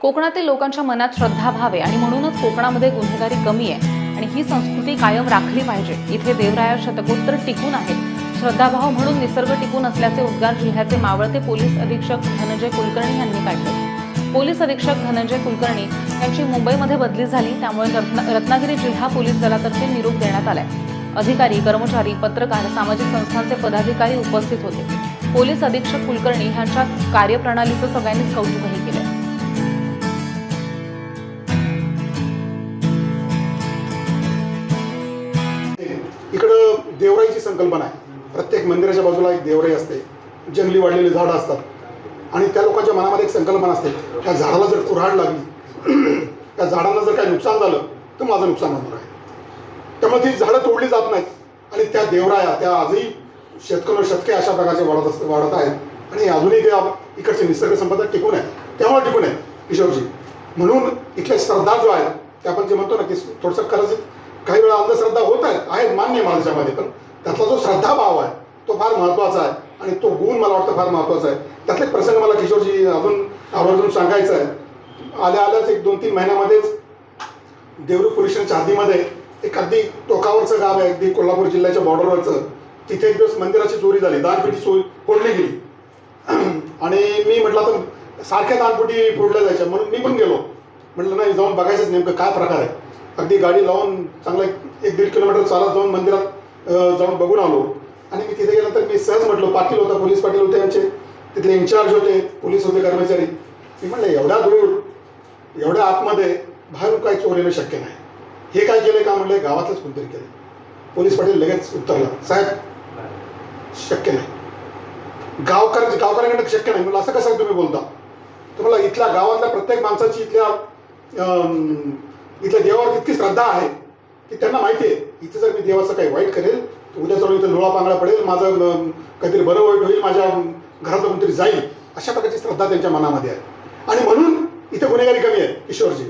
कोकणातील लोकांच्या मनात श्रद्धाभाव आहे आणि म्हणूनच कोकणामध्ये गुन्हेगारी कमी आहे. आणि ही संस्कृती कायम राखली पाहिजे. इथे देवराया शतकोत्तर टिकून आहे. श्रद्धाभाव म्हणून निसर्ग टिकून असल्याचे उद्गार जिल्ह्याचे मावळते पोलीस अधीक्षक धनंजय कुलकर्णी यांनी काढले. पोलीस अधीक्षक धनंजय कुलकर्णी यांची मुंबईमध्ये बदली झाली. त्यामुळे रत्न- रत्नागिरी जिल्हा पोलीस दलातर्फे निरोप देण्यात आलाय. अधिकारी कर्मचारी पत्रकार सामाजिक संस्थांचे पदाधिकारी उपस्थित होते. पोलीस अधीक्षक कुलकर्णी यांच्या कार्यप्रणालीचं सगळ्यांनीच कौतुकही केलं देवराईची संकल्पना आहे. प्रत्येक मंदिराच्या बाजूला एक देवराई असते. जंगली वाढलेली झाडं असतात. आणि त्या लोकांच्या मनामध्ये एक संकल्पना असते. त्या झाडाला जर कुऱ्हाड लागली त्या झाडांना जर काही नुकसान झालं तर माझं नुकसान होणार आहे. त्यामुळे ती झाडं तोडली जात नाहीत. आणि त्या देवराया त्या आजही शेतकरी शतके अशा प्रकारचे वाढत असत वाढत आहेत. आणि अजूनही ते इकडचे इकडची निसर्ग संपदा टिकून आहे त्यामुळे टिकून आहे किशोरजी. म्हणून इथल्या श्रद्धा जो आहे ते आपण जे म्हणतो ना की थोडंसं कदाचित काही वेळा अंधश्रद्धा होत आहेत आहेत मान्य माणसामध्ये पण. त्यातला जो श्रद्धाभाव आहे तो फार महत्त्वाचा आहे. आणि तो गुण मला वाटतं फार महत्त्वाचा आहे. त्यातले प्रसंग मला किशोरजी अजून आवर्जून सांगायचं आहे. आल्या आल्याच एक दोन तीन महिन्यामध्येच देवरूख पोलीस स्टेशनच्या हद्दीमध्ये एक अगदी टोकावरचं गाव आहे अगदी कोल्हापूर जिल्ह्याच्या बॉर्डरवरचं तिथे एक दिवस मंदिराची चोरी झाली दानपेटी चोरी फोडली गेली. आणि मी म्हटलं तर सारख्या दानपेटी फोडल्या जायच्या. म्हणून मी पण गेलो. म्हटलं नाही जाऊन बघायचंच नेमकं काय प्रकार आहे. अगदी गाडी लावून चांगला एक दीड किलोमीटर चालत जाऊन मंदिरात जाऊन बघून आलो. आणि मी तिथे गेल्यानंतर मी सहज म्हटलं पाटील होता पोलीस पाटील होते यांचे तिथले इन्चार्ज होते पोलीस होते कर्मचारी. मी म्हटलं एवढा दूर एवढ्या आतमध्ये बाहेरून काही चोर येणं शक्य नाही. हे काय केलं का म्हणलं गावातच कोणतरी केलं. पोलीस पाटील लगेच उत्तरला साहेब शक्य नाही. गावकर गावकऱ्यांकडे शक्य नाही. म्हणलं असं कसं तुम्ही बोलता? तुम्हाला इथल्या गावातल्या प्रत्येक माणसाची इथल्या इथल्या देवावर इतकी श्रद्धा आहे की त्यांना माहिती आहे. इथे जर मी देवाचं काही वाईट करेल तर उद्या चालून इथं लोळा पांगळा पडेल माझं काहीतरी बरं वाईट होईल माझ्या घरातलं कोणतरी जाईल. अशा प्रकारची श्रद्धा त्यांच्या मनामध्ये आहे. आणि म्हणून इथे गुन्हेगारी कमी आहे किशोरजी.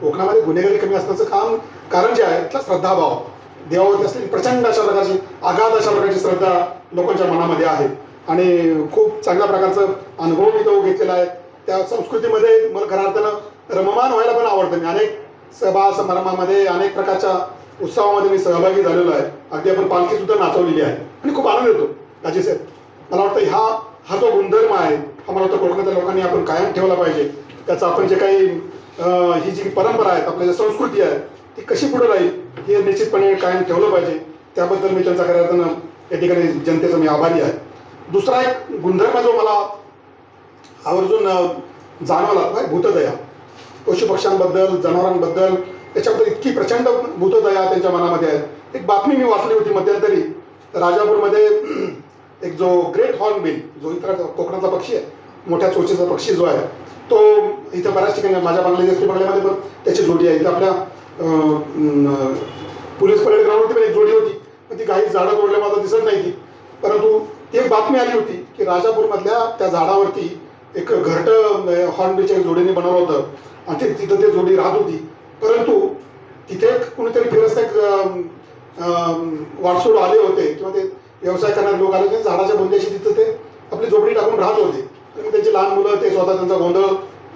कोकणामध्ये गुन्हेगारी कमी असण्याचं काम कारण जे आहे त्याला श्रद्धाभाव. देवावरती असलेली प्रचंड अशा प्रकारची आघात अशा प्रकारची श्रद्धा लोकांच्या मनामध्ये आहे. आणि खूप चांगल्या प्रकारचं अनुभव मी तो घेतलेला आहे. त्या संस्कृतीमध्ये मला खऱ्या अर्थानं रममान व्हायला पण आवडतं. मी अनेक सभा समारंभामध्ये अनेक प्रकारच्या उत्सवामध्ये मी सहभागी झालेलो आहे. अगदी आपण पालखी सुद्धा नाचवलेली आहे. आणि खूप आनंद येतो काजी साहेब. मला वाटतं ह्या हा जो गुणधर्म आहे हा मला वाटतं कोकणातल्या लोकांनी आपण कायम ठेवला पाहिजे. त्याचा आपण जे काही ही जी परंपरा आहे आपली जी संस्कृती आहे ती कशी पुढे राहील हे निश्चितपणे कायम ठेवलं पाहिजे. त्याबद्दल मी त्यांचा खऱ्या अर्थानं या ठिकाणी जनतेचा मी आभारी आहे. दुसरा एक गुणधर्म जो मला आवर्जून जाणवला तो भूतदया. पशुपक्ष्यांबद्दल जनावरांबद्दल त्याच्याबद्दल इतकी प्रचंड भूतदया त्यांच्या मनामध्ये आहे एक बातमी मी वाचली होती मध्यंतरी. राजापूरमध्ये एक जो ग्रेट हॉर्नबिल जो इतर कोकणातला पक्षी आहे मोठ्या चोचीचा पक्षी जो आहे तो इथं बऱ्याच ठिकाणी माझ्या बांगलादेश एस बंगल्यामध्ये पण त्याची जोडी आहे. इथं आपल्या पोलीस परेड ग्राउंडवरती पण एक जोडी होती. पण ती काही झाडं तोडल्या मला दिसत नाही ती. परंतु ती एक बातमी आली होती की राजापूरमधल्या त्या झाडावरती एक घरटं हॉर्नबीच्या एक जोडीने बनवलं होतं. आणि ते तिथं ते जोडी राहत होती. परंतु तिथे एक कुणीतरी फिरस्ता एक वाटसोड आले होते. किंवा ते व्यवसाय करणारे लोक आले होते. झाडाच्या बोंद्याशी तिथं ते आपली झोपडी टाकून राहत होते. आणि मग त्यांची लहान मुलं ते स्वतः त्यांचा गोंधळ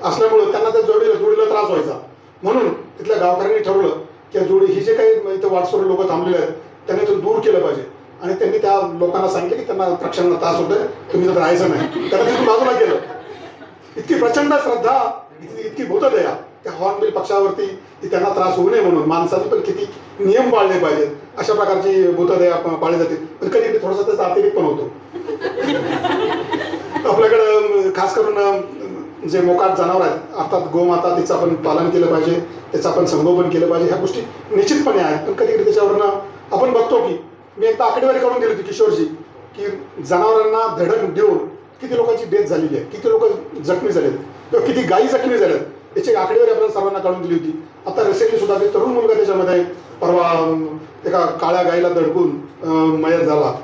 असल्यामुळं त्यांना त्या जोडीला जोडीला त्रास व्हायचा. म्हणून तिथल्या गावकऱ्यांनी ठरवलं की जोडी ही जे काही इथं वाटसोड लोक थांबलेले आहेत त्यांनी तो दूर केलं पाहिजे. आणि त्यांनी त्या लोकांना सांगितलं की त्यांना पक्ष्यांना त्रास होतोय तुम्ही तर राहायचं नाही. त्यांना तिथून बाजूला केलं. इतकी प्रचंड श्रद्धा इतकी भूतदया त्या हॉर्नबिल पक्षावरती की त्यांना त्रास होऊ नये म्हणून. माणसाने पण किती नियम पाळले पाहिजेत. अशा प्रकारची भूतदया पाळली जाते. पण कधी कधी थोडासा त्याचा अतिरेक पण होतो. आपल्याकडं खास करून जे मोकाट जनावर आहेत अर्थात गोमाता तिचं आपण पालन केलं पाहिजे. त्याचं आपण संगोपन केलं पाहिजे. ह्या गोष्टी निश्चितपणे आहेत. पण कधी कधी त्याच्यावरनं आपण बघतो की मी एकदा आकडेवारी काढून दिली होती किशोरजी की जनावरांना धडक देऊन किती लोकांची डेथ झालेली आहे किती लोक जखमी झालेत किंवा किती गायी जखमी झाल्यात याची आकडेवारी आपण सर्वांना काढून दिली होती. आता रिसेंटली सुद्धा ते तरुण मुलगा त्याच्यामध्ये परवा एका काळ्या गाईला दडकून मयत झाला.